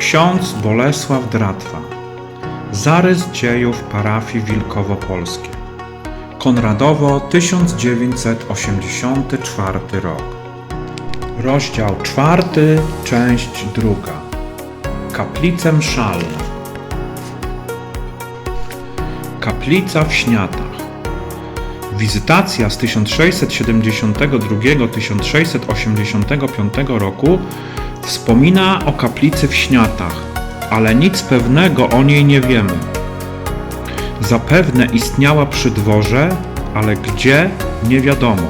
Ksiądz Bolesław Dratwa. Zarys dziejów parafii Wilkowo-Polskie. Konradowo 1984 rok. Rozdział czwarty, część druga. Kaplice mszalne. Kaplica w Śniatach. Wizytacja z 1672-1685 roku wspomina o kaplicy w Śniatach, ale nic pewnego o niej nie wiemy. Zapewne istniała przy dworze, ale gdzie nie wiadomo.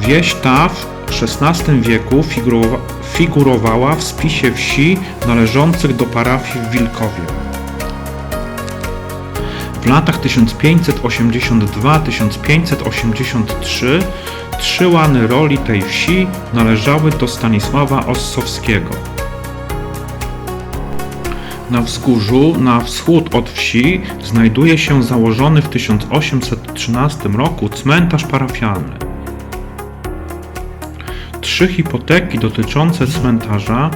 Wieś ta w XVI wieku figurowa- figurowała w spisie wsi należących do parafii w Wilkowie. W latach 1582-1583 trzy łany roli tej wsi należały do Stanisława Ossowskiego. Na wzgórzu, na wschód od wsi, znajduje się założony w 1813 roku cmentarz parafialny. Trzy hipoteki dotyczące cmentarza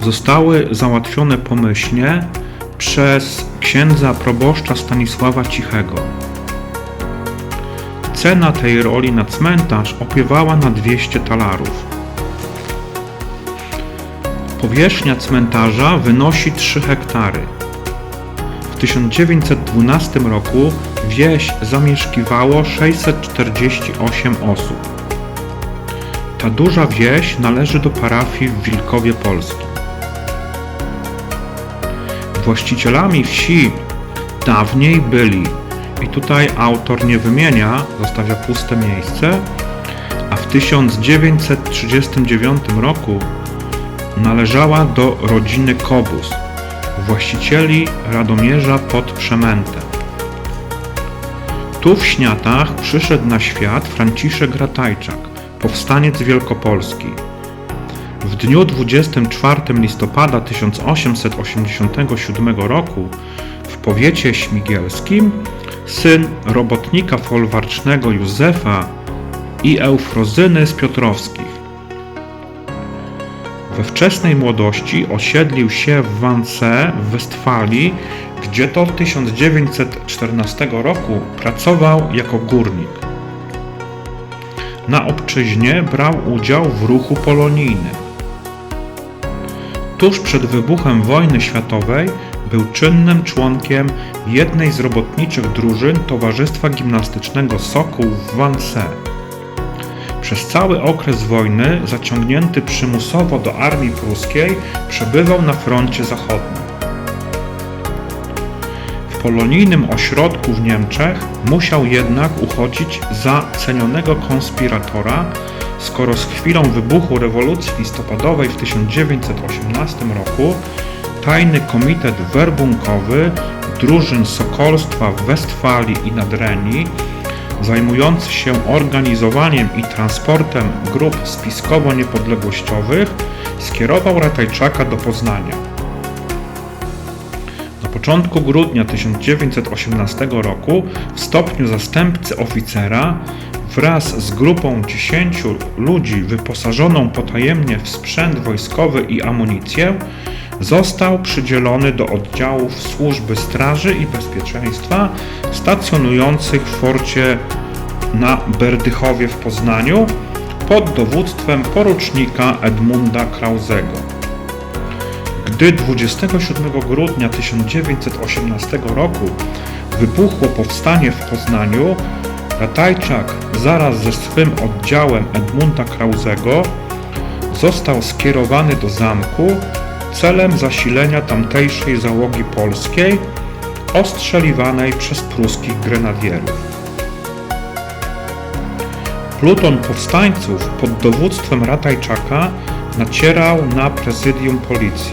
zostały załatwione pomyślnie przez księdza proboszcza Stanisława Cichego. Cena tej roli na cmentarz opiewała na 200 talarów. Powierzchnia cmentarza wynosi 3 hektary. W 1912 roku wieś zamieszkiwało 648 osób. Ta duża wieś należy do parafii w Wilkowie Polskim. Właścicielami wsi dawniej byli, i tutaj autor nie wymienia, zostawia puste miejsce, a w 1939 roku należała do rodziny Kobus, właścicieli Radomierza pod Przemętem. Tu w Śniatach przyszedł na świat Franciszek Ratajczak, powstaniec wielkopolski. W dniu 24 listopada 1887 roku w powiecie śmigielskim syn robotnika folwarcznego Józefa i Eufrozyny z Piotrowskich. We wczesnej młodości osiedlił się w Wance w Westfalii, gdzie od 1914 roku pracował jako górnik. Na obczyźnie brał udział w ruchu polonijnym. Tuż przed wybuchem wojny światowej był czynnym członkiem jednej z robotniczych drużyn Towarzystwa Gimnastycznego Sokół w Vance. Przez cały okres wojny, zaciągnięty przymusowo do armii pruskiej, przebywał na froncie zachodnim. W polonijnym ośrodku w Niemczech musiał jednak uchodzić za cenionego konspiratora, skoro z chwilą wybuchu rewolucji listopadowej w 1918 roku tajny komitet werbunkowy drużyn sokolstwa w Westfalii i Nadrenii zajmujący się organizowaniem i transportem grup spiskowo-niepodległościowych skierował Ratajczaka do Poznania. Na początku grudnia 1918 roku w stopniu zastępcy oficera wraz z grupą 10 ludzi wyposażoną potajemnie w sprzęt wojskowy i amunicję został przydzielony do oddziałów służby straży i bezpieczeństwa stacjonujących w forcie na Berdychowie w Poznaniu pod dowództwem porucznika Edmunda Krauzego. Gdy 27 grudnia 1918 roku wybuchło powstanie w Poznaniu, Ratajczak zaraz ze swym oddziałem Edmunda Krauzego został skierowany do zamku celem zasilenia tamtejszej załogi polskiej ostrzeliwanej przez pruskich grenadierów. Pluton powstańców pod dowództwem Ratajczaka nacierał na prezydium policji.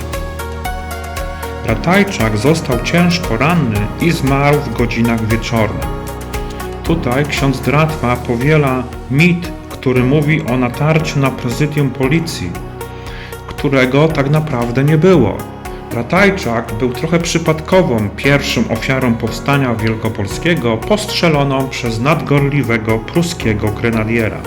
Ratajczak został ciężko ranny i zmarł w godzinach wieczornych. Tutaj ksiądz Dratwa powiela mit, który mówi o natarciu na prezydium policji, którego tak naprawdę nie było. Ratajczak był trochę przypadkową pierwszą ofiarą powstania wielkopolskiego postrzeloną przez nadgorliwego pruskiego grenadiera.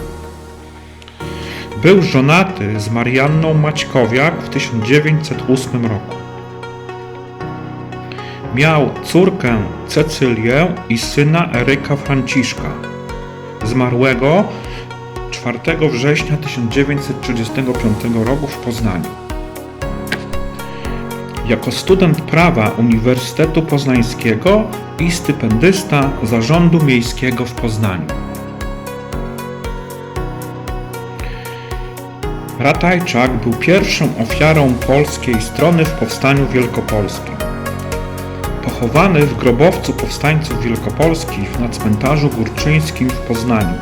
Był żonaty z Marianną Maćkowiak w 1908 roku. Miał córkę Cecylię i syna Eryka Franciszka, zmarłego 4 września 1935 roku w Poznaniu. Jako student prawa Uniwersytetu Poznańskiego i stypendysta Zarządu Miejskiego w Poznaniu. Ratajczak był pierwszą ofiarą polskiej strony w Powstaniu Wielkopolskim. Pochowany w grobowcu powstańców wielkopolskich na cmentarzu górczyńskim w Poznaniu.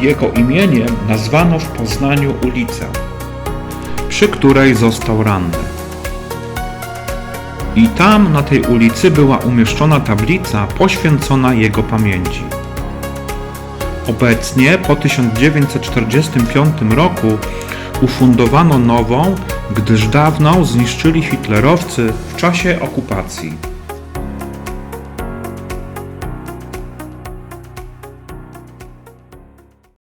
Jego imieniem nazwano w Poznaniu ulicę, przy której został ranny. I tam na tej ulicy była umieszczona tablica poświęcona jego pamięci. Obecnie po 1945 roku ufundowano nową, gdyż dawną zniszczyli hitlerowcy w czasie okupacji.